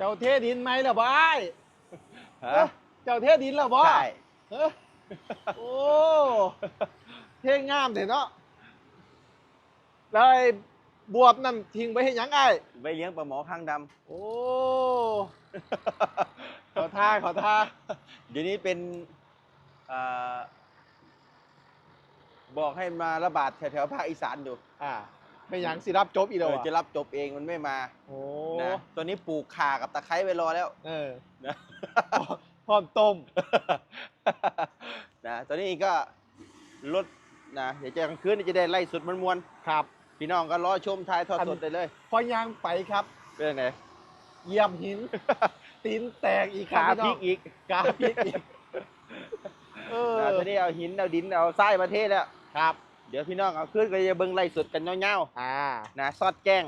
เจ้าเทดินไหมล่ะบายฮะเจ้าเทดินล่ะบ่ใช่เอ้อโอ้เทงามเถอะเนาะแล้วไอ้บวบนั่นทิ้งไปให้หยังไงไปเลี้ยงปลาหมอข้างดโอ้ำขอท่าขอท่าเดี๋ยวนี้เป็นเอ่อบอกให้มาระบาดแถวๆภาคอีสานดู อ่า ไม่หยังสิรับจบอีกเอแล้วออะจะรับจบเองมันไม่มาโอ้นะตัวนี้ปลูกข่ากับตะไคร้ไว้รอแล้วเออนะ พร้อมต้ม นะตัวนี้ก็ลดนะเดี๋ยวจะกลางคืนนี่จะได้ไล่สุดมันมวนครับ ๆพี่น้องก็รอชมทายทอดสดได้เลยพอย่างไปครับเป็นยังไง เหยียบหิน ตีนแตกอีกคขารับพลิกอีกขาพลิกอีกเออนะตัวนี้เอาหินเอาดินเอาทรายมาเทแล้วครับ เดี๋ยวพี่น้องเอาขึ้นก็จะเบิ่งไล่สุดกันเงาอ่าๆนะซอดแจ้ง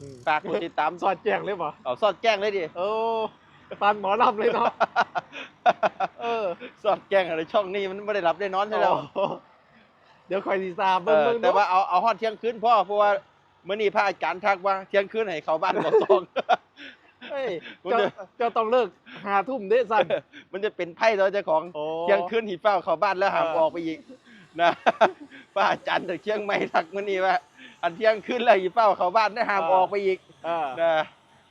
อืมฝากกดติดตามสอดแจงเลยป่ะเอาซอดแจ้งเลยดิ โอ้ปันหมอลำเลยเนาะ เออซอดแจ้งอะไรช่องนี้มันไม่ได้รับได้นอนใช่แล้วโอ้เดี๋ยวคอยดีซาเอเบิ้งอเบิ้งแต่ว่าเอาเอาฮอดเที่ยงคืนพ่อเพราะว่าเมื่อนี้พระอาจารย์ทักว่าเที่ยงคืนให้เขาบ้านบอกตอง เฮ้ยผมเจ้าจะ เจ้าต้องเลิกหาทุ่มเด้สันมันจะเป็นไพ่ตัวเจ้าของโอ้ เที่ยงคืนหีเฝ้าเขาบ้านแล้วหามเออ ออกไปอีก นะพระอาจารย์จากเชียงใหม่ทักมื่อนี้ว่าอันเที่ยงคืนแล้วหีเฝ้าเขาบ้านได้หามออกไปอีกเออนะ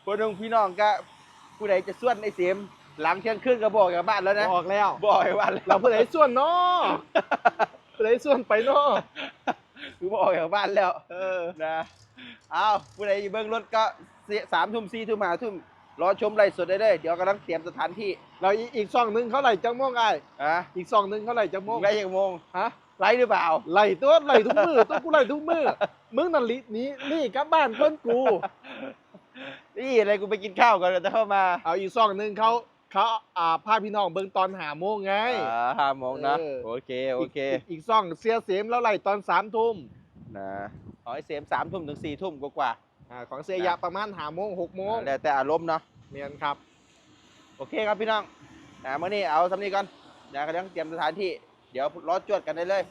พวกน้องพี่น้องก็ผู้ใดจะส่วนในเสียมหลังเที่ยงคืนก็บอกกับบ้านแล้วนะออกแล้วบอกให้บ้านแล้วเราเพื่อไหนส่วนเนาะเพื่อไหนส่วนไปเนาะคือบอกกับบ้านแล้วเออนะเอาผู้ใดอยู่เบื้องรถก็เสียสามทุ่มสี่ทุ่มห้าทุ่มรอชมไลฟ์สดได้เลยเดี๋ยวกำลังเตรียมสถานที่ เราอีอีกซองหนึงเขาไหลจังโมงไอ้อะอีกซองหนึงเขาไหลจังโมงได้ยังโมงฮะ ไลฟ์หรือเปล่าไหลตัวไหลทุกมือตัวกูไหลทุกมือมึงนั่นลินี่นี่กลับบ้านก้นกูนี่อะไรกูไปกินข้าวก่อนจะเข้ามา เอาอีกซองหนึงเขาเขาอ่าพาพี่น้องเบิ่งตอนหาโมงไงอ่าห้าโมงนะเออโอเคโอเคกกอีกซองเสียเสียมแล้วไหลตอนสามทุ่มนะขอให้เสียมสามทุ่มถึงสี่ทุ่มกว่าอ่าของเสียยะประมาณหาโมงหกๆโมงแล้วแต่อารมณ์เนาะเมียนครับ โอเคครับพี่น้องนะเมื่อนี้เอาสำนี้ก่อนนะกำลังเตรียมสถานที่ เดี๋ยวรอจวดกันได้เลย